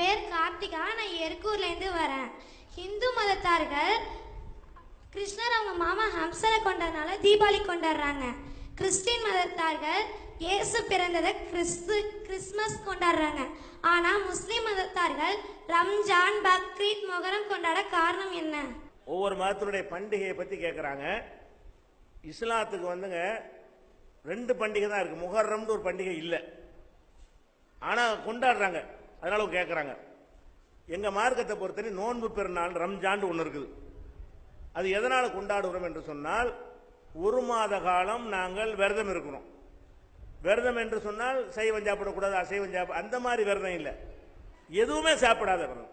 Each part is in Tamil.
பேர் கார்த்திகா. நான் எருக்கூர்லேருந்து வரேன். ஹிந்து மதத்தார்கள் கிருஷ்ணர் அவங்க மாமா ஹம்சரை கொண்டதுனால தீபாவளி கொண்டாடுறாங்க. கிறிஸ்டின் மதத்தார்கள் இயேசு பிறந்ததை கிறிஸ்து கிறிஸ்மஸ் கொண்டாடுறாங்க. ஆனால் முஸ்லீம் மதத்தார்கள் ரம்ஜான் பக்ரீத் மொகரம் கொண்டாட காரணம் என்ன? ஒவ்வொரு மதத்தினுடைய பண்டிகையை பற்றி கேட்குறாங்க இஸ்லாத்துக்கு வந்துங்க ரெண்டு பண்டிகை தான் இருக்குது முஹர்ரம்னு ஒரு பண்டிகை இல்லை. ஆனால் கொண்டாடுறாங்க. அதனால கேட்குறாங்க எங்கள் மார்க்கத்தை பொறுத்தவரை நோன்பு பெருநாள் ரம்ஜான் ஒன்று இருக்குது. அது எதனால் கொண்டாடுகிறோம் என்று சொன்னால் ஒரு மாத காலம் நாங்கள் விரதம் இருக்கிறோம். விரதம் என்று சொன்னால் சைவம் சாப்பிடக்கூடாது அசைவம் சாப்பிட அந்த மாதிரி விரதம் இல்லை. எதுவுமே சாப்பிடாத விரதம்.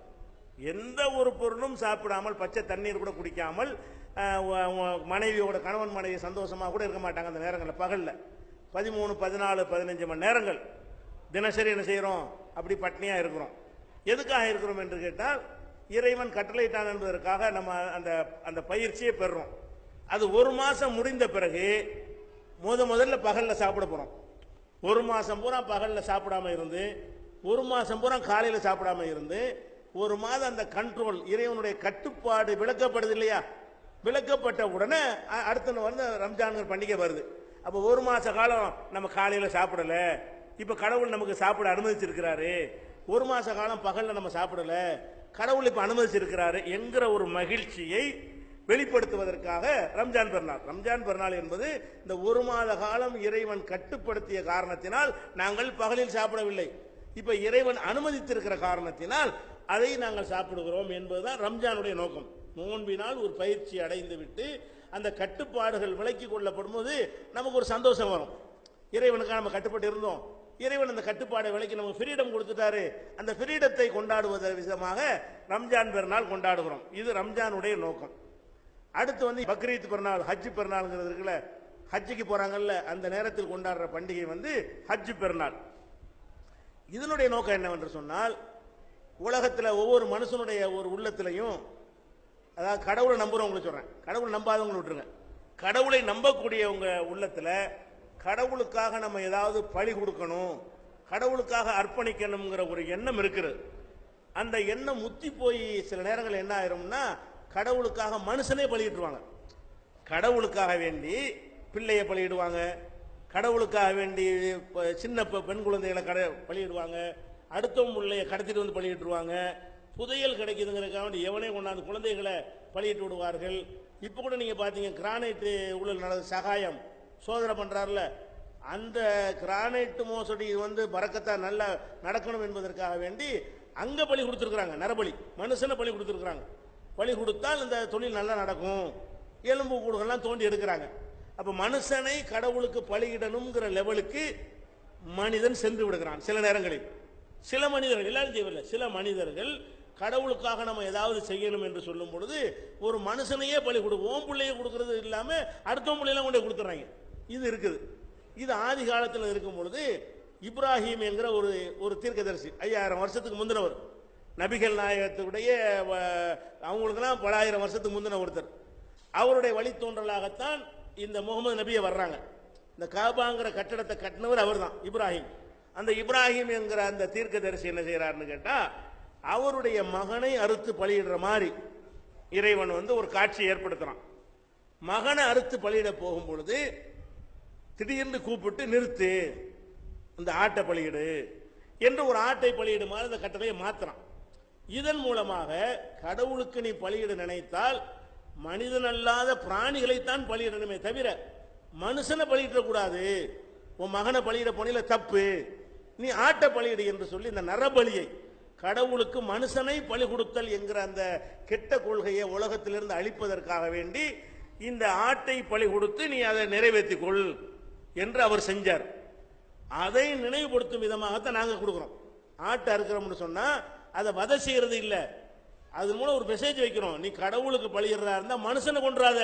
எந்த ஒரு பொருளும் சாப்பிடாமல் பச்சை தண்ணீர் கூட குடிக்காமல் மனைவியோட கணவன் மனைவி சந்தோஷமாக கூட இருக்க மாட்டாங்க அந்த நேரங்களில் பகலில். பதிமூணு பதினாலு பதினஞ்சு மணி நேரங்கள். தினசரி என்ன செய்கிறோம் அப்படி பட்னியாக இருக்கிறோம். எதுக்காக இருக்கிறோம் என்று கேட்டால் இறைவன் கட்டளையிட்டான் என்பதற்காக நம்ம அந்த அந்த பயிற்சியை பெறுறோம் அது ஒரு மாதம் முடிந்த பிறகு முத முதல்ல பகலில் சாப்பிட போகிறோம் ஒரு மாதம் பூரா பகலில் சாப்பிடாம இருந்து ஒரு மாதம் பூரா காலையில் சாப்பிடாம இருந்து ஒரு மாதம் அந்த கண்ட்ரோல் இறைவனுடைய கட்டுப்பாடு விளக்கப்படுது இல்லையா? விளக்கப்பட்ட உடனே அடுத்த வந்து ரம்ஜான்கள் பண்டிகை வருது. அப்போ ஒரு மாத காலம் நம்ம காலையில் சாப்பிடலை. இப்போ கடவுள் நமக்கு சாப்பிட அனுமதிச்சிருக்கிறாரு. ஒரு மாத காலம் பகலில் நம்ம சாப்பிடல. கடவுள் இப்போ அனுமதிச்சிருக்கிறாரு என்கிற ஒரு மகிழ்ச்சியை வெளிப்படுத்துவதற்காக ரம்ஜான் பெருநாள். ரம்ஜான் பெருநாள் என்பது இந்த ஒரு மாத காலம் இறைவன் கட்டுப்படுத்திய காரணத்தினால் நாங்கள் பகலில் சாப்பிடவில்லை. இப்போ இறைவன் அனுமதித்திருக்கிற காரணத்தினால் அதை நாங்கள் சாப்பிடுகிறோம் என்பதுதான் ரம்ஜானுடைய நோக்கம். நோன்பினால் ஒரு பயிற்சி அடைந்து விட்டு அந்த கட்டுப்பாடுகள் விலக்கி கொள்ளப்படும் போது நமக்கு ஒரு சந்தோஷம் வரும். இறைவனுக்காக நம்ம கட்டுப்பட்டு இருந்தோம். இறைவன் அந்த கட்டுப்பாடை விலைக்கு நமக்கு ஃப்ரீடம் கொடுத்துட்டாரு. அந்த ஃப்ரீடத்தை கொண்டாடுவதன் விதமாக ரம்ஜான் பெருநாள் கொண்டாடுகிறோம். இது ரம்ஜானுடைய நோக்கம். அடுத்து வந்து பக்ரீத் பெருநாள் ஹஜ் பெருநாள்ங்கிறது இருக்குல்ல ஹஜ்ஜுக்கு போகிறாங்கல்ல அந்த நேரத்தில் கொண்டாடுற பண்டிகை வந்து ஹஜ் பெருநாள். இதனுடைய நோக்கம் என்னவென்று சொன்னால் உலகத்தில் ஒவ்வொரு மனுஷனுடைய ஒரு உள்ளத்திலையும் அதாவது கடவுளை நம்புகிறவங்களுக்கு சொல்கிறேன் கடவுளை நம்பாதவங்களை விட்டுருங்க. கடவுளை நம்பக்கூடியவங்க உள்ளத்தில் கடவுளுக்காக நம்ம ஏதாவது பழி கொடுக்கணும் கடவுளுக்காக அர்ப்பணிக்கணுங்கிற ஒரு எண்ணம் இருக்குது. அந்த எண்ணம் முத்தி போய் சில நேரங்கள் என்ன ஆயிரும்னா கடவுளுக்காக மனுஷனே பலியிட்டுருவாங்க. கடவுளுக்காக வேண்டி பிள்ளையை பலியிடுவாங்க. கடவுளுக்காக வேண்டி சின்ன பெண் குழந்தைகளை கட பலியிடுவாங்க. அடுத்தவங்க பிள்ளைய கடத்திட்டு வந்து பலியிட்டுருவாங்க. புதையல் கிடைக்குதுங்கிறதுக்காக வேண்டி எவனே கொண்டாந்து குழந்தைகளை பலியிட்டு விடுவார்கள். இப்போ கூட நீங்கள் பார்த்தீங்க கிரானைட்டு ஊழல் நடந்த சகாயம். சோதனை பண்றாருல அந்த கிரானைட் மோசடி வந்து பறக்கத்தா நல்லா நடக்கணும் என்பதற்காக வேண்டி அங்க பலி கொடுத்துருக்காங்க நரபலி. மனுஷனை பலி கொடுத்துருக்காங்க பலி கொடுத்தால் இந்த தொழில் நல்லா நடக்கும். எலும்பு கூடுகள்லாம் தோண்டி எடுக்கிறாங்க. அப்ப மனுஷனை கடவுளுக்கு பலியிடணுங்கிற லெவலுக்கு மனிதன் சென்று விடுகிறான் சில நேரங்களில். சில மனிதர்கள் எல்லாரும் செய்யவில்லை சில மனிதர்கள் கடவுளுக்காக நம்ம ஏதாவது செய்யணும் என்று சொல்லும் பொழுது ஒரு மனுஷனையே பலி கொடு ஓம் பிள்ளையை கொடுக்கறது இல்லாமல் அடுத்தவன் பிள்ளையெல்லாம் கொண்டு கொடுத்துட்றாங்க. இது இருக்குது. இது ஆதி காலத்தில் இருக்கும் பொழுது இப்ராஹிம் என்கிற ஒரு ஒரு தீர்க்கதரிசி ஐயாயிரம் வருஷத்துக்கு முந்தினவர். நபிகள் நாயகத்துடைய வ- அவங்களுக்கெல்லாம் பலாயிரம் வருஷத்துக்கு முந்தின ஒருத்தர். அவருடைய வழித்தோன்றலாகத்தான் இந்த முகமது நபியை வர்றாங்க. இந்த காபாங்கிற கட்டடத்தை கட்டினவர் அவர் தான் இப்ராஹிம். அந்த இப்ராஹிம் என்கிற அந்த தீர்க்கதரிசி என்ன செய்கிறாருன்னு கேட்டால் அவருடைய மகனை அறுத்து பலியிடுற மாதிரி இறைவன் வந்து ஒரு காட்சி ஏற்படுத்துகிறான் மகனை அறுத்து பலியிட போகும் பொழுது திடீர்னு கூப்பிட்டு நிறுத்து. இந்த ஆட்டை பலியிடு என்று ஒரு ஆட்டை பலியிடுமாறு அந்த கட்டளையை மாத்திரான் இதன் மூலமாக கடவுளுக்கு நீ பலியிட நினைத்தால் மனிதன் அல்லாத பிராணிகளைத்தான் பலியிடணுமே தவிர மனுஷனை பலியிடக்கூடாது. உன் மகனை பலியிட போனில தப்பு. நீ ஆட்டை பலியிடு என்று சொல்லி இந்த நரபலியை கடவுளுக்கு மனுஷனை பலி கொடுத்தல் என்கிற அந்த கெட்ட கொள்கையை உலகத்திலிருந்து அழிப்பதற்காக வேண்டி இந்த ஆட்டை பலி கொடுத்து நீ அதை நிறைவேற்றிக் கொள். என்று அவர் செஞ்சார். அதை நினைவுபடுத்தும் விதமாகத்தான் நாங்கள் கொடுக்குறோம். ஆட்டை அறுக்கிறோம்னு சொன்னால் அதை வதை செய்கிறது இல்லை. அது மூலம் ஒரு மெசேஜ் வைக்கிறோம். நீ கடவுளுக்கு பழியிடுறா இருந்தால் மனுஷனை கொன்றாத.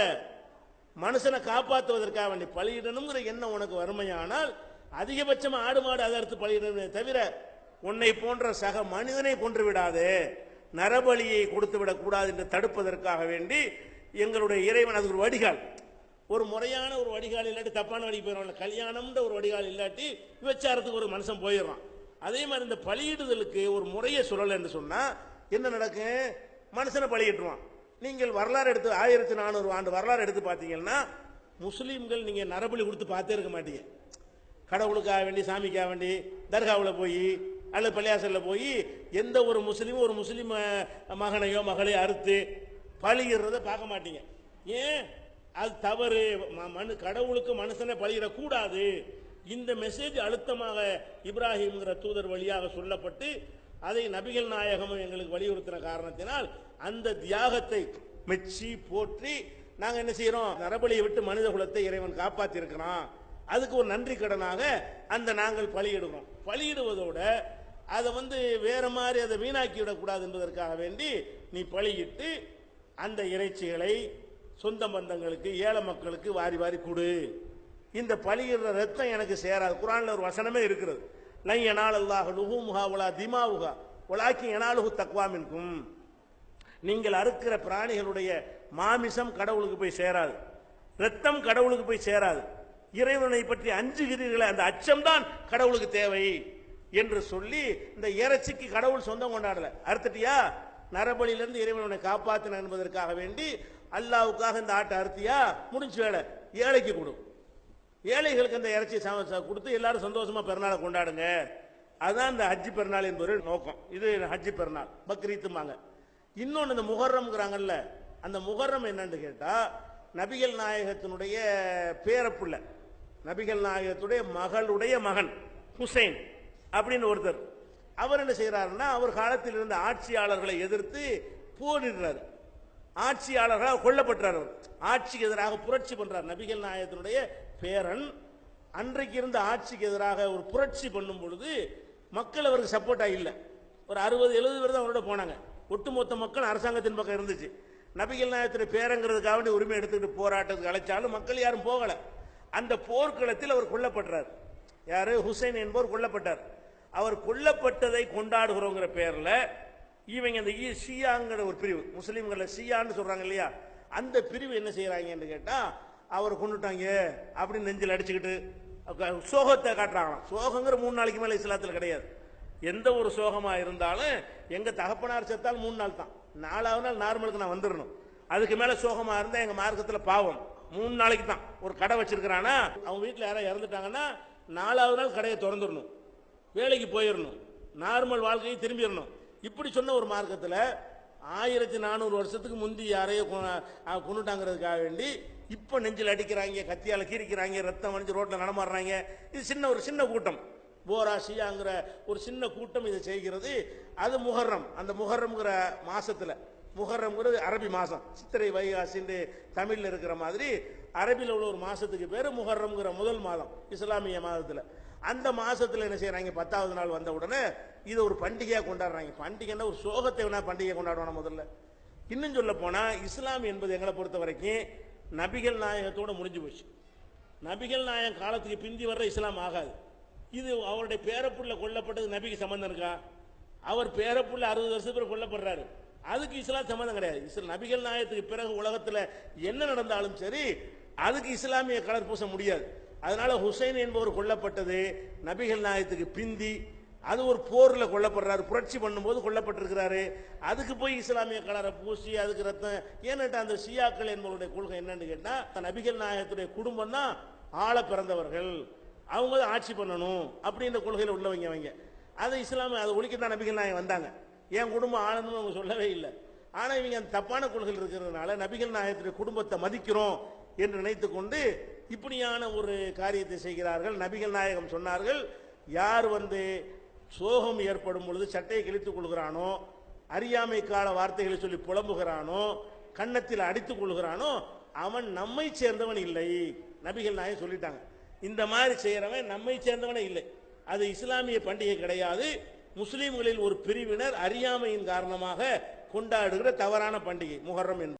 மனுஷனை காப்பாற்றுவதற்காக நீ பழியிடணுங்கிற எண்ணம் உனக்கு வறுமையானால் அதிகபட்சமாக ஆடு மாடு அதை அறுத்து பலியிடணுமே தவிர உன்னை போன்ற சக மனிதனை கொன்று விடாதே. நரபலியை கொடுத்து விடக்கூடாது என்று தடுப்பதற்காக வேண்டி எங்களுடைய இறைவன் அது ஒரு வடிகால். ஒரு முறையான ஒரு வடிகால் இல்லாட்டி தப்பான வழி போயிடும் கல்யாணம்ன்ற ஒரு வடிகால் இல்லாட்டி விபச்சாரத்துக்கு ஒரு மனுஷன் போயிடுறான். அதே மாதிரி இந்த பலியிடுதலுக்கு ஒரு முறையை சொல்லலை என்று என்ன நடக்கும் மனுஷனை பலியிட்டுருவான். நீங்கள் வரலாறு எடுத்து ஆயிரத்தி நானூறு ஆண்டு வரலாறு எடுத்து பார்த்தீங்கன்னா முஸ்லீம்கள் நீங்கள் நரபலி கொடுத்து பார்த்தே இருக்க மாட்டீங்க. கடவுளுக்காக வேண்டி சாமிக்காக வேண்டி தர்காவில் போய் அல்லது பள்ளியாசலில் போய் எந்த ஒரு முஸ்லீமும் ஒரு முஸ்லீம் மகனையோ மகளையோ அறுத்து பலியிடுறத பார்க்க மாட்டீங்க. ஏன்? அது தவறு. ம- மனு கடவுளுக்கு மனுஷனை பலியிடக்கூடாது இந்த மெசேஜ் அழுத்தமாக இப்ராஹிம்ங்கிற தூதர் வழியாக சொல்லப்பட்டு அதை நபிகள் நாயகமும் எங்களுக்கு வலியுறுத்தின காரணத்தினால் அந்த தியாகத்தை மெச்சி போற்றி நாங்கள் என்ன செய்கிறோம் நரபலியை விட்டு மனித குலத்தை இறைவன் காப்பாற்றிருக்கிறான் அதுக்கு ஒரு நன்றி கடனாக அந்த நாங்கள் பலியிடுகிறோம் பலியிடுவதோட அதை வந்து வேற மாதிரி அதை வீணாக்கி விடக்கூடாது என்பதற்காக வேண்டி நீ பலியிட்டு அந்த இறைச்சிகளை சொந்த பந்தங்களுக்கு ஏழை மக்களுக்கு வாரி வாரி கொடு. இந்த பழிகிற ரத்தம் எனக்கு சேராது. குரானில் ஒரு வசனமே இருக்கிறது. லை எனால் அல்லாஹ் லுஹுமுஹா உலா திமாவுகா உலாக்கி எனாலுகு இருக்கும் நீங்கள் அறுக்கிற பிராணிகளுடைய மாமிசம் கடவுளுக்கு போய் சேராது. ரத்தம் கடவுளுக்கு போய் சேராது. இறைவனை பற்றி அஞ்சுகிறீர்களே அந்த அச்சம்தான் கடவுளுக்கு தேவை என்று சொல்லி இந்த இறைச்சிக்கு கடவுள் சொந்தம் கொண்டாடல. அறுத்துட்டியா? நரபலியிலிருந்து இறைவனை காப்பாற்றின என்பதற்காக வேண்டி அல்லாவுக்காக இந்த ஆட்டை அறுத்தியா? முடிஞ்சு வேலை. ஏழைக்கு கொடு. ஏழைகளுக்கு அந்த இறைச்சி சம- கொடுத்து எல்லாரும் சந்தோஷமா பெருநாளை கொண்டாடுங்க. அதுதான் இந்த ஹஜ்ஜி பெருநாள் என்பது நோக்கம். இது ஹஜ்ஜி பெருநாள் பக்ரீத்துமாங்க இன்னொன்று இந்த முகர்ரம்ங்கிறாங்கல்ல அந்த முகர்ரம் என்னன்னு கேட்டால் நபிகள் நாயகத்தினுடைய பேரப்புள்ள நபிகள் நாயகத்துடைய மகளுடைய மகன் ஹுசைன் அப்படின்னு ஒருத்தர். அவர் என்ன செய்கிறாருன்னா அவர் காலத்தில் இருந்த ஆட்சியாளர்களை எதிர்த்து போரிடுறாரு. ஆட்சியாளர்களால் கொல்லப்பட்டார் ஆட்சிக்கு எதிராக புரட்சி பண்றார். நபிகள் நாயகத்தினுடைய பேரன். அன்றைக்கு இருந்த ஆட்சிக்கு எதிராக ஒரு புரட்சி பண்ணும் பொழுது மக்கள் அவருக்கு சப்போர்ட்டாக இல்லை. ஒரு அறுபது எழுபது பேர் தான் அவரோட போனாங்க. ஒட்டுமொத்த மக்கள் அரசாங்கத்தின் பக்கம் இருந்துச்சு. நபிகள் நாயகத்தின் பேரங்கிறதுக்காக வேண்டி உரிமை எடுத்துக்கிட்டு போராட்டத்துக்கு அழைச்சாலும் மக்கள் யாரும் போகலை. அந்த போர்க்களத்தில் அவர் கொல்லப்படுறார் யாரு? ஹுசைன் என்பவர் கொல்லப்பட்டார். அவர் கொல்லப்பட்டதை கொண்டாடுகிறோங்கிற பேரில் இவங்க இந்த ஈ- ஷியாங்கிற ஒரு பிரிவு முஸ்லீம்களில் ஷியான்னு சொல்றாங்க இல்லையா? அந்த பிரிவு என்ன செய்யறாங்கன்னு கேட்டா அவரை கொண்டுட்டாங்க அப்படின்னு நெஞ்சில் அடிச்சுக்கிட்டு சோகத்தை காட்டுறாங்களாம். சோகங்கிற மூணு நாளைக்கு மேலே இஸ்லாத்தில் கிடையாது. எந்த ஒரு சோகமா இருந்தாலும் எங்க தகப்பனார் செத்தால் மூணு நாள் தான். நாலாவது நாள் நார்மலுக்கு நான் வந்துடணும் அதுக்கு மேல சோகமா இருந்தா எங்க மார்க்கத்தில் பாவம். மூணு நாளைக்கு தான். ஒரு கடை வச்சிருக்கிறானா அவங்க வீட்டில் யாராவது இறந்துட்டாங்கன்னா நாலாவது நாள் கடையை திறந்துடணும் வேலைக்கு போயிடணும் நார்மல் வாழ்க்கையை திரும்பிடணும் இப்படி சொன்ன ஒரு மார்க்கத்தில் ஆயிரத்தி நானூறு வருஷத்துக்கு முந்தி யாரையோ கொண்டுட்டாங்கிறதுக்காக வேண்டி இப்போ நெஞ்சில் அடிக்கிறாங்க கத்தியால் கீரிக்கிறாங்க ரத்தம் வணிஞ்சு ரோட்டில் நடமாடுறாங்க. இது சின்ன ஒரு சின்ன கூட்டம். போரா ஷியாங்கிற ஒரு சின்ன கூட்டம் இதை செய்கிறது. அது முகர்ரம் அந்த முஹர்ரம்ங்கிற மாதத்தில் முஹர்ரம்ங்கிறது அரபி மாதம் சித்திரை வைகாசின்னு தமிழில் இருக்கிற மாதிரி அரபியில் உள்ள ஒரு மாதத்துக்கு பேர் முகர்ரம்ங்கிற முதல் மாதம். இஸ்லாமிய மாதத்தில். அந்த மாசத்துல என்ன செய்யறாங்க பத்தாவது நாள் வந்த உடனே இது ஒரு பண்டிகையா கொண்டாடுறாங்க. பண்டிகைன்னா ஒரு சோகத்தை வேணா பண்டிகை கொண்டாடுவான முதல்ல? இன்னும் சொல்ல போனா இஸ்லாம் என்பது எங்களை பொறுத்த வரைக்கும் நபிகள் நாயகத்தோட முடிஞ்சு போச்சு. நபிகள் நாயகம் காலத்துக்கு பிந்தி வர்ற இஸ்லாம் ஆகாது. இது அவருடைய பேரப்புள்ள கொல்லப்பட்டது நபிக்கு சம்மந்தம் இருக்கா? அவர் பேரப்புள்ள அறுபது வருஷத்துக்கு கொல்லப்படுறாரு. அதுக்கு இஸ்லாம் சம்மந்தம் கிடையாது. இஸ்லாம் நபிகள் நாயகத்துக்கு பிறகு உலகத்துல என்ன நடந்தாலும் சரி அதுக்கு இஸ்லாமிய கலர் பூச முடியாது. அதனால ஹுசைன் என்பவர் கொல்லப்பட்டது நபிகள் நாயகத்துக்கு பிந்தி அது ஒரு போரில் கொல்லப்படுறாரு புரட்சி பண்ணும்போது கொல்லப்பட்டிருக்கிறாரு. அதுக்கு போய் இஸ்லாமிய கலரை பூசி அதுக்கு ரத்தம் ஏன்னுட்டா அந்த ஷியாக்கள் என்பவருடைய கொள்கை என்னன்னு கேட்டால் நபிகள் நாயகத்துடைய குடும்பம் தான் ஆள பிறந்தவர்கள். அவங்க தான் ஆட்சி பண்ணணும் அப்படின்ற கொள்கையில் உள்ளவங்க அவங்க. அதை இஸ்லாமிய அதை ஒழிக்கத்தான் நபிகள் நாயகம் வந்தாங்க. என் குடும்பம் ஆளணும்னு அவங்க சொல்லவே இல்லை. ஆனால் இவங்க அந்த தப்பான கொள்கையில் இருக்கிறதுனால நபிகள் நாயகத்துடைய குடும்பத்தை மதிக்கிறோம் என்று நினைத்து கொண்டு இப்படியான ஒரு காரியத்தை செய்கிறார்கள். நபிகள் நாயகம் சொன்னார்கள் யார் வந்து சோகம் ஏற்படும் பொழுது சட்டையை கிழித்துக் கொள்கிறானோ அறியாமை கால வார்த்தைகளை சொல்லி புலம்புகிறானோ கன்னத்தில் அடித்துக் கொள்கிறானோ அவன் நம்மை சேர்ந்தவன் இல்லை. நபிகள் நாயகம் சொல்லிட்டாங்க. இந்த மாதிரி செய்கிறவன் நம்மை சேர்ந்தவனே இல்லை. அது இஸ்லாமிய பண்டிகை கிடையாது. முஸ்லீம்களில் ஒரு பிரிவினர் அறியாமையின் காரணமாக கொண்டாடுகிற தவறான பண்டிகை முஹர்ரம் என்பது.